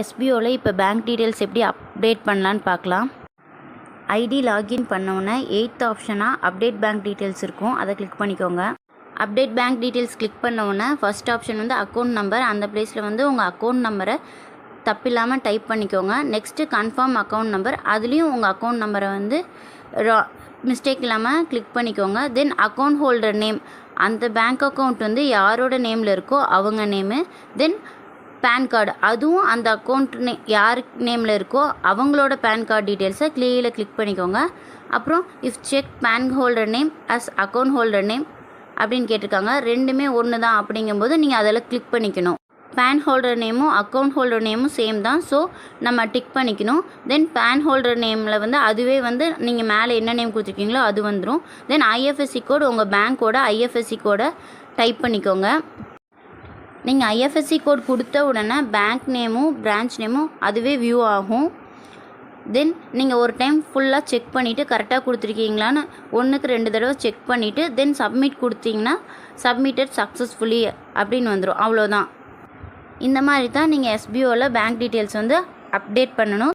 எஸ்பிஓவில் இப்போ bank details எப்படி update பண்ணலான்னு பார்க்கலாம். ஐடி லாகின் பண்ணோன்னே எயித் ஆப்ஷனாக அப்டேட் பேங்க் டீட்டெயில்ஸ் இருக்கும். அதை கிளிக் பண்ணிக்கோங்க. அப்டேட் பேங்க் டீட்டெயில்ஸ் கிளிக் பண்ண ஃபஸ்ட் ஆப்ஷன் வந்து அக்கௌண்ட் நம்பர் அந்த ப்ளேஸில் வந்து உங்கள் அக்கௌண்ட் நம்பரை தப்பில்லாமல் டைப் பண்ணிக்கோங்க. நெக்ஸ்ட்டு கன்ஃபார்ம் அக்கௌண்ட் நம்பர் அதுலேயும் உங்கள் அக்கௌண்ட் நம்பரை வந்து மிஸ்டேக் இல்லாமல் கிளிக் பண்ணிக்கோங்க. தென் அக்கௌண்ட் ஹோல்டர் நேம் அந்த பேங்க் அக்கௌண்ட் வந்து யாரோட நேமில் இருக்கோ அவங்க நேமு தென் பேன் கார்டு அதுவும் அந்த அக்கௌண்ட் நே யார் நேமில் இருக்கோ அவங்களோட பேன் கார்டு டீட்டெயில்ஸை கிளியில் கிளிக் பண்ணிக்கோங்க. அப்புறம் if check PAN holder name as account holder name அப்படின்னு கேட்டிருக்காங்க. ரெண்டுமே ஒன்று தான் அப்படிங்கும்போது நீங்கள் அதில் கிளிக் பண்ணிக்கணும். பேன் ஹோல்டர் நேமும் அக்கௌண்ட் ஹோல்டர் நேமும் சேம் தான். ஸோ நம்ம டிக் பண்ணிக்கணும். தென் பேன் ஹோல்டர் நேமில் வந்து அதுவே வந்து நீங்கள் மேலே என்ன நேம் கொடுத்துருக்கீங்களோ அது வந்துடும் தென் ஐஎஃப்எஸ்சி கோடு உங்கள் பேங்க்கோட ஐஎஃப்எஸ்சி கோடை டைப் பண்ணிக்கோங்க. நீங்கள் ஐஎஃப்எஸ்சி கோட் கொடுத்த உடனே பேங்க் நேமும் பிரான்ச் நேமும் அதுவே வியூ ஆகும். தென் நீங்கள் ஒரு டைம் ஃபுல்லாக செக் பண்ணிவிட்டு கரெக்டாக கொடுத்துருக்கீங்களான்னு ஒன்றுக்கு ரெண்டு தடவை செக் பண்ணிவிட்டு தென் சப்மிட் கொடுத்தீங்கன்னா சப்மிட்டட் சக்ஸஸ்ஃபுல்லி அப்படின்னு வந்துடும் அவ்வளோதான் இந்த மாதிரி தான் நீங்கள் எஸ்பிஓவில் பேங்க் டீட்டெயில்ஸ் வந்து அப்டேட் பண்ணணும்.